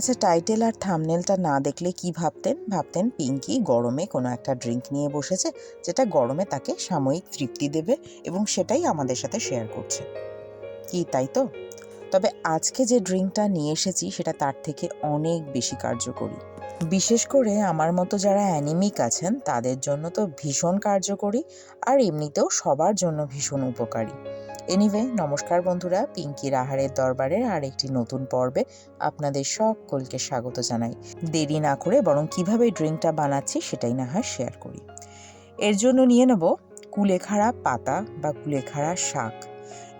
আচ্ছা টাইটেল আর থামনেলটা না দেখলে কি ভাবতেন? ভাবতেন পিঙ্কি গরমে কোনো একটা ড্রিঙ্ক নিয়ে বসেছে, যেটা গরমে তাকে সাময়িক তৃপ্তি দেবে এবং সেটাই আমাদের সাথে শেয়ার করছে। কি, তাই তো? তবে আজকে যে ড্রিঙ্কটা নিয়ে এসেছি, সেটা তার থেকে অনেক বেশি কার্যকরী। বিশেষ করে আমার মতো যারা অ্যানিমিক আছেন, তাদের জন্য তো ভীষণ কার্যকরী আর এমনিতেও সবার জন্য ভীষণ উপকারী। এনিওয়ে নমস্কার বন্ধুরা পিঙ্কির আহারের দরবারের আর একটি নতুন পর্বে আপনাদের সকলকে স্বাগত জানাই। দেরি না করে বরং কীভাবে ড্রিঙ্কটা বানাচ্ছি সেটাই না হয় শেয়ার করি। এর জন্য নিয়ে নেব কুলেখাড়া পাতা বা কুলেখাড়া শাক।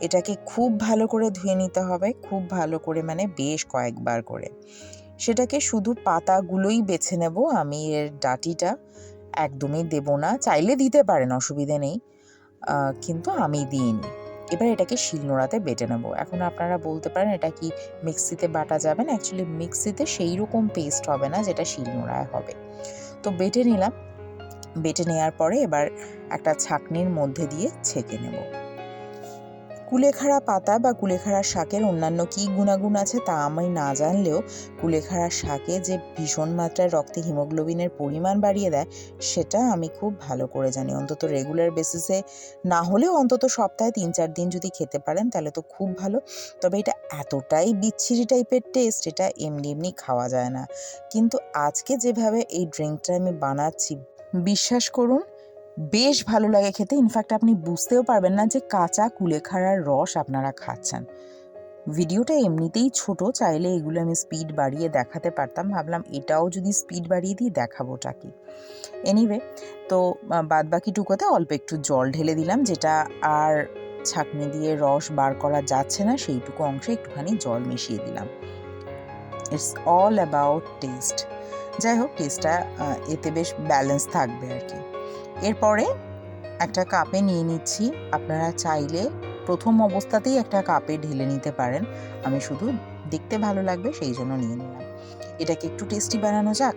এটাকে খুব ভালো করে ধুয়ে নিতে হবে, খুব ভালো করে মানে বেশ কয়েকবার করে। সেটাকে শুধু পাতাগুলোই বেছে নেব, আমি এর ডাটিটা একদমই দেব না, চাইলে দিতে পারেন, অসুবিধে নেই। কিন্তু আমি দিইনি। এবার এটাকে শিলনোড়াতে বেটে নেব। এখন আপনারা বলতে পারেন এটা কি মিক্সিতে বাটা যাবে না? অ্যাকচুয়ালি মিক্সিতে সেই রকম পেস্ট হবে না যেটা শিলনোড়ায় হবে। তো বেটে নিলাম। বেটে নেওয়ার পরে এবার একটা ছাঁকনির মধ্যে দিয়ে ছেঁকে নেব। কুলেখাড়া পাতা বা কুলেখাড়া শাকের অন্যান্য কী গুণাগুণ আছে তা আমি না জানলেও কুলেখাড়া শাকে যে ভীষণ মাত্রায় রক্তে হিমোগ্লোবিনের পরিমাণ বাড়িয়ে দেয়, সেটা আমি খুব ভালো করে জানি। অন্তত রেগুলার বেসিসে না হলেও অন্তত সপ্তাহে তিন চার দিন যদি খেতে পারেন, তাহলে তো খুব ভালো। তবে এটা এতটাই বিচ্ছিরি টাইপের টেস্ট এটা এমনি এমনি খাওয়া যায় না। কিন্তু আজকে যেভাবে এই ড্রিঙ্কটা আমি বানাচ্ছি, বিশ্বাস করুন বেশ ভালো লাগে খেতে। ইনফ্যাক্ট আপনি বুঝতেও পারবেন না যে কাঁচা কুলেখাড়ার রস আপনারা খাচ্ছেন। ভিডিওটা এমনিতেই ছোট, চাইলে এগুলো আমি স্পিড বাড়িয়ে দেখাতে পারতাম। ভাবলাম এটাও যদি স্পিড বাড়িয়ে দিই, দেখাবোটা কি? এনিওয়ে তো বাদ বাকিটুকুতে অল্প একটু জল ঢেলে দিলাম, যেটা আর ছাঁকনি দিয়ে রস বার করা যাচ্ছে না, সেইটুকু অংশে একটুখানি জল মিশিয়ে দিলাম। ইটস অল অ্যাবাউট টেস্ট যাই হোক টেস্টটা এতে বেশ ব্যালেন্স থাকবে আর কি এরপরে একটা কাপে নিয়ে নিচ্ছি। আপনারা চাইলে প্রথম অবস্থাতেই একটা কাপে ঢেলে নিতে পারেন। আমি শুধু দেখতে ভালো লাগবে সেই জন্য নিয়ে নিলাম। এটাকে একটু টেস্টি বানানো যাক।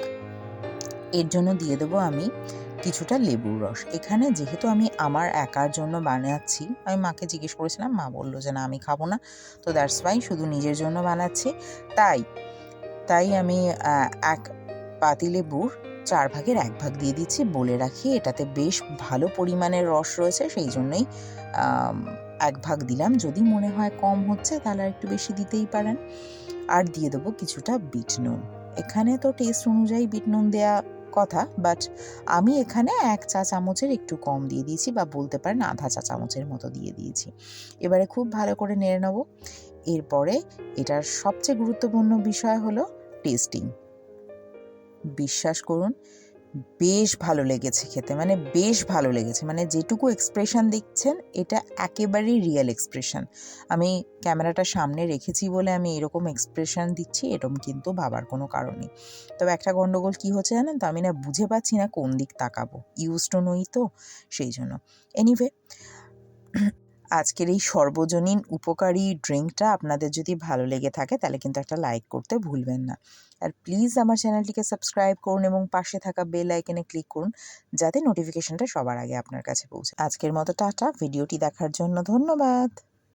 এর জন্য দিয়ে দেবো আমি কিছুটা লেবুর রস। এখানে যেহেতু আমি আমার একার জন্য বানাচ্ছি, আমি মাকে জিজ্ঞেস করেছিলাম, মা বলল যে না, আমি খাব না। তো দ্যাটস ওয়াই শুধু নিজের জন্য বানাচ্ছি। তাই তাই আমি এক পাতি লেবুর চার ভাগের এক ভাগ দিয়ে দিচ্ছি। বলে রাখি, এটাতে বেশ ভালো পরিমাণের রস রয়েছে, সেই জন্যই এক ভাগ দিলাম। যদি মনে হয় কম হচ্ছে, তাহলে আর একটু বেশি দিতেই পারেন। আর দিয়ে দেবো কিছুটা বিট নুন। এখানে তো টেস্ট অনুযায়ী বিট নুন দেওয়া কথা বাট আমি এখানে এক চা চামচের একটু কম দিয়ে দিয়েছি বা বলতে পারেন আধা চা চামচের মতো দিয়ে দিয়েছি। এবারে খুব ভালো করে নেড়ে নেব। এরপরে এটার সবচেয়ে গুরুত্বপূর্ণ বিষয় হলো টেস্টিং বিশ্বাস করুন, বেশ ভালো লেগেছে খেতে। মানে বেশ ভালো লেগেছে। মানে যেটুকু এক্সপ্রেশন দেখছেন, এটা একেবারেই রিয়েল এক্সপ্রেশন আমি ক্যামেরাটা সামনে রেখেছি বলে আমি এরকম এক্সপ্রেশন দিচ্ছি, এরকম কিন্তু ভাবার কোনো কারণ নেই। তবে একটা গণ্ডগোল কী হচ্ছে জানেন তো? আমি না বুঝে পাচ্ছি না কোন দিক তাকাবো। ইউজ টু নই তো, সেই জন্য। এনিওয়ে আজকের এই সর্বজনীন উপকারী ড্রিঙ্কটা আপনাদের যদি ভালো লেগে থাকে, তাহলে কিন্তু একটা লাইক করতে ভুলবেন না। আর প্লিজ আমার চ্যানেলটিকে সাবস্ক্রাইব করুন এবং পাশে থাকা বেল আইকনে ক্লিক করুন, যাতে নোটিফিকেশনটা সবার আগে আপনার কাছে পৌঁছে। আজকের মতো টাটা, ভিডিওটি দেখার জন্য ধন্যবাদ।